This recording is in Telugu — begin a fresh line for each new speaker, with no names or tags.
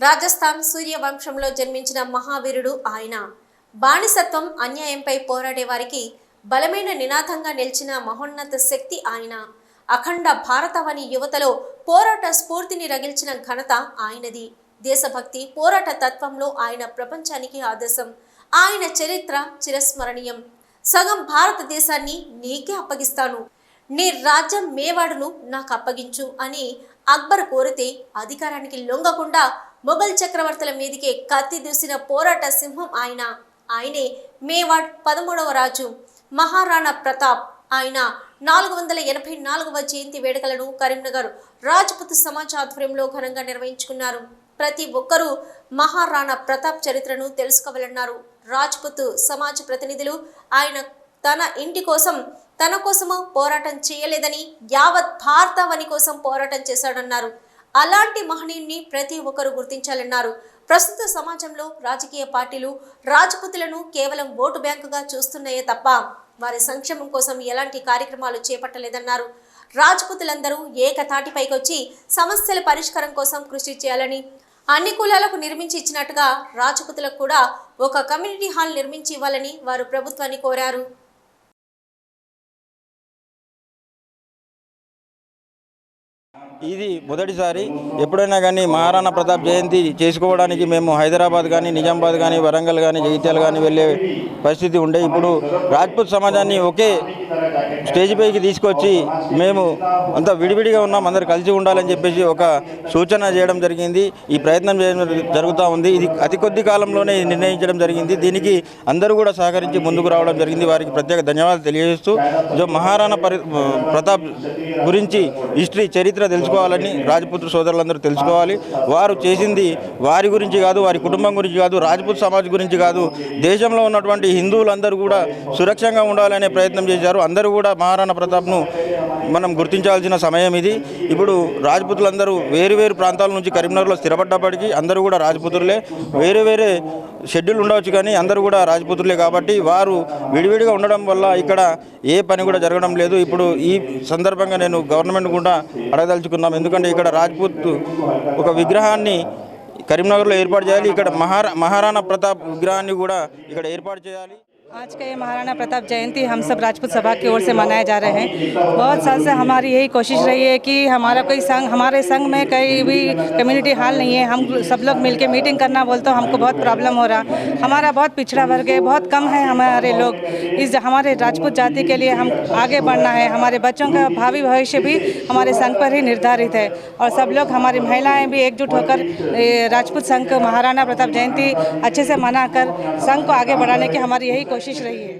రాజస్థాన్ సూర్యవంశంలో జన్మించిన మహావీరుడు ఆయన. బానిసత్వం అన్యాయంపై పోరాడే వారికి బలమైన నినాదంగా నిలిచిన మహోన్నత శక్తి ఆయన. అఖండ భారతవని యువతలో పోరాట స్ఫూర్తిని రగిల్చిన ఘనత ఆయనది. దేశభక్తి పోరాట తత్వంలో ఆయన ప్రపంచానికి ఆదర్శం. ఆయన చరిత్ర చిరస్మరణీయం. సగం భారతదేశాన్ని నీకే అప్పగిస్తాను. నీ రాజ్యం మేవాడును నాకు అప్పగించు అని అక్బర్ కోరితే అధికారానికి లొంగకుండా మొఘల్ చక్రవర్తుల మీదికే కత్తి దూసిన పోరాట సింహం ఆయన. ఆయనే మేవాడ్ పదమూడవ రాజు. మహారాణా ప్రతాప్ ఆయన నాలుగు వందల ఎనభై నాలుగవ జయంతి వేడుకలను కరీంనగర్ రాజ్పుత్ సమాజ్ ఆధ్వర్యంలో ఘనంగా నిర్వహించుకున్నారు. ప్రతి ఒక్కరూ మహారాణా ప్రతాప్ చరిత్రను తెలుసుకోవాలన్నారు. రాజ్పుత్ సమాజ్ ప్రతినిధులు ఆయన తన ఇంటి కోసం తన కోసము పోరాటం చేయలేదని యావత్ భారతావని కోసం పోరాటం చేశాడన్నారు. అలాంటి మహనీయుని ప్రతి ఒక్కరూ గుర్తించాలన్నారు. ప్రస్తుత సమాజంలో రాజకీయ పార్టీలు రాజపుతులను కేవలం ఓటు బ్యాంకుగా చూస్తున్నాయే తప్ప వారి సంక్షేమం కోసం ఎలాంటి కార్యక్రమాలు చేపట్టలేదన్నారు. రాజపుతులందరూ ఏకతాటిపైకొచ్చి సమస్యల పరిష్కారం కోసం కృషి చేయాలని అన్ని కులాలకు నిర్మించి ఇచ్చినట్టుగా రాజపుతులకు కూడా ఒక కమ్యూనిటీ హాల్ నిర్మించి ఇవ్వాలని వారు ప్రభుత్వాన్ని కోరారు.
ఇది మొదటిసారి ఎప్పుడైనా కానీ మహారాణా ప్రతాప్ జయంతి చేసుకోవడానికి మేము హైదరాబాద్ కానీ నిజామాబాద్ కానీ వరంగల్ కానీ జగిత్యాల కానీ వెళ్ళే పరిస్థితి ఉండే. ఇప్పుడు రాజ్పూత్ సమాజాన్ని ఒకే స్టేజ్ పైకి తీసుకొచ్చి మేము అంతా విడివిడిగా ఉన్నాం అందరు కలిసి ఉండాలని చెప్పేసి ఒక సూచన చేయడం జరిగింది. ఈ ప్రయత్నం చేయడం జరుగుతూ ఉంది. ఇది అతి కొద్ది కాలంలోనే నిర్ణయించడం జరిగింది. దీనికి అందరూ కూడా సహకరించి ముందుకు రావడం జరిగింది. వారికి ప్రత్యేక ధన్యవాదాలు తెలియజేస్తూ జో మహారాణా పరి ప్రతాప్ గురించి హిస్టరీ చరిత్ర తెలుసుకోవాలని రాజపుత్ర సోదరులందరూ తెలుసుకోవాలి. వారు చేసింది వారి గురించి కాదు వారి కుటుంబం గురించి కాదు రాజపుత్ సమాజ్ గురించి కాదు. దేశంలో ఉన్నటువంటి హిందువులందరూ కూడా సురక్షంగా ఉండాలనే ప్రయత్నం చేశారు. అందరూ కూడా మహారాణా ప్రతాప్ను మనం గుర్తించాల్సిన సమయం ఇది. ఇప్పుడు రాజపుతులందరూ వేరు వేరు ప్రాంతాల నుంచి కరీంనగర్లో స్థిరపడ్డప్పటికీ అందరూ కూడా రాజపుతులే వేరే వేరే షెడ్యూల్ ఉండవచ్చు కానీ అందరూ కూడా రాజపుతులే కాబట్టి వారు విడివిడిగా ఉండడం వల్ల ఇక్కడ ఏ పని కూడా జరగడం లేదు. ఇప్పుడు ఈ సందర్భంగా నేను గవర్నమెంట్ కూడా అడగదలుచుకున్నాం. ఎందుకంటే ఇక్కడ రాజ్పుత్ ఒక విగ్రహాన్ని కరీంనగర్లో ఏర్పాటు చేయాలి. ఇక్కడ మహారా మహారాణా ప్రతాప్ విగ్రహాన్ని కూడా ఇక్కడ ఏర్పాటు చేయాలి.
आज का ये महाराणा प्रताप जयंती हम सब राजपूत सभा की ओर से मनाए जा रहे हैं। बहुत साल से हमारी यही कोशिश रही है कि हमारा कोई संघ, हमारे संघ में कहीं भी कम्युनिटी हाल नहीं है। हम सब लोग मिलके मीटिंग करना बोलते हो, हमको बहुत प्रॉब्लम हो रहा। हमारा बहुत पिछड़ा वर्ग है, बहुत कम है हमारे लोग। इस हमारे राजपूत जाति के लिए हम आगे बढ़ना है। हमारे बच्चों का भावी भविष्य भी हमारे संघ पर ही निर्धारित है। और सब लोग, हमारी महिलाएँ भी एकजुट होकर राजपूत संघ महाराणा प्रताप जयंती अच्छे से मनाकर संघ को आगे बढ़ाने की हमारी यही कोशिश रही है।